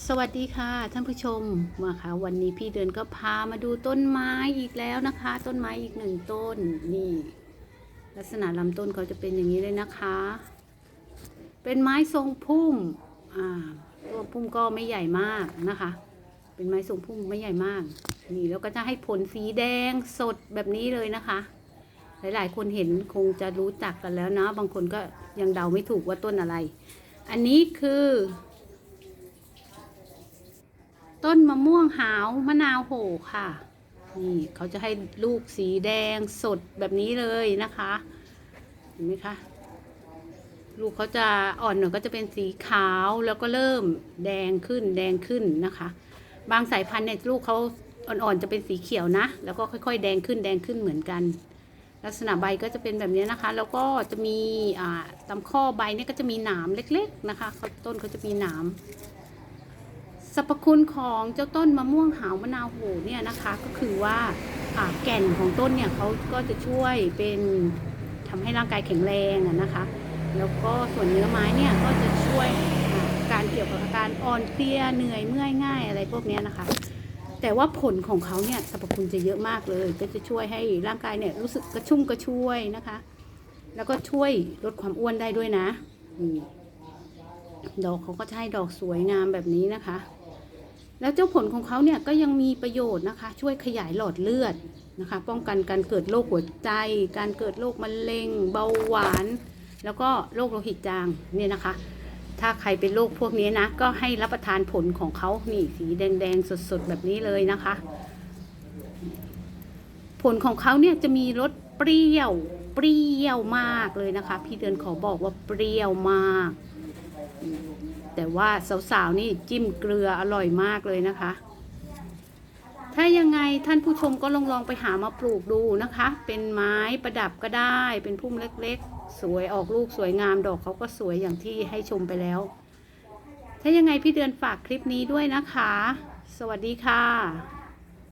สวัสดีค่ะท่านผู้ชมมาค่ะวันนี้พี่เดือนก็พามาดูต้นไม้อีกแล้วนะคะ ต้นไม้อีกหนึ่งต้นนี่ ลักษณะลำต้นเขาจะเป็นอย่างนี้เลยนะคะ เป็นไม้ทรงพุ่มอ่าตัวพุ่มก็ไม่ใหญ่มากนะคะ เป็นไม้ทรงพุ่มไม่ใหญ่มากนี่แล้วก็จะให้ผลสีแดงสดแบบนี้เลยนะคะ หลายๆ คนเห็นคงจะรู้จักกันแล้วนะบางคนก็ยังเดาไม่ถูกว่าต้นอะไร อันนี้คือ ต้นมะม่วงหาวมะนาวโหค่ะ นี่เขาจะให้ลูกสีแดงสดแบบนี้เลยนะคะ เห็นไหมคะ ลูกเขาจะอ่อนหน่อยก็จะเป็นสีขาวแล้วก็เริ่มแดงขึ้นแดงขึ้นนะคะ บางสายพันธุ์เนี่ยลูกเขาอ่อนๆจะเป็นสีเขียวนะ แล้วก็ค่อยๆ แดงขึ้นแดงขึ้นเหมือนกัน ลักษณะใบก็จะเป็นแบบนี้นะคะ แล้วก็จะมีอ่าตามข้อใบเนี่ยก็จะมีหนามเล็ก ๆนะคะต้นเขาจะมีหนาม สรรพคุณของเจ้าต้นมะม่วงหาวมะนาวโหเนี่ยนะคะก็คือว่าแก่นของต้นเนี่ยเขาก็จะช่วยเป็นทำให้ร่างกายแข็งแรงนะคะ แล้วก็ส่วนเนื้อไม้เนี่ยก็จะช่วยการเกี่ยวกับอาการอ่อนเพลียเหนื่อยเมื่อยง่ายอะไรพวกนี้นะคะ แต่ว่าผลของเขาเนี่ยสรรพคุณจะเยอะมากเลย ก็จะช่วยให้ร่างกายเนี่ยรู้สึกกระชุ่มกระชวยนะคะ แล้วก็ช่วยลดความอ้วนได้ด้วยนะดอกเขาก็จะให้ดอกสวยงามแบบนี้นะคะ แล้วเจ้าผลของเขาเนี่ยก็ยังมีประโยชน์นะคะ ช่วยขยายหลอดเลือดนะคะ ป้องกันการเกิดโรคหัวใจ การเกิดโรคมะเร็ง เบาหวาน แล้วก็โรคโลหิตจางเนี่ยนะคะ ถ้าใครเป็นโรคพวกนี้นะ ก็ให้รับประทานผลของเขานี่สีแดงๆสดๆแบบนี้เลยนะคะ ผลของเขาเนี่ยจะมีรสเปรี้ยว เปรี้ยวมากเลยนะคะ พี่เดือนขอบอกว่าเปรี้ยวมาก แต่ว่าสาวๆนี่จิ้มเกลืออร่อยมากเลยนะคะ ถ้ายังไงท่านผู้ชมก็ลองลองไปหามาปลูกดูนะคะ เป็นไม้ประดับก็ได้ เป็นพุ่มเล็กๆ สวยออกลูกสวยงามดอกเขาก็สวยอย่างที่ให้ชมไปแล้ว ถ้ายังไงพี่เดือนฝากคลิปนี้ด้วยนะคะ สวัสดีค่ะ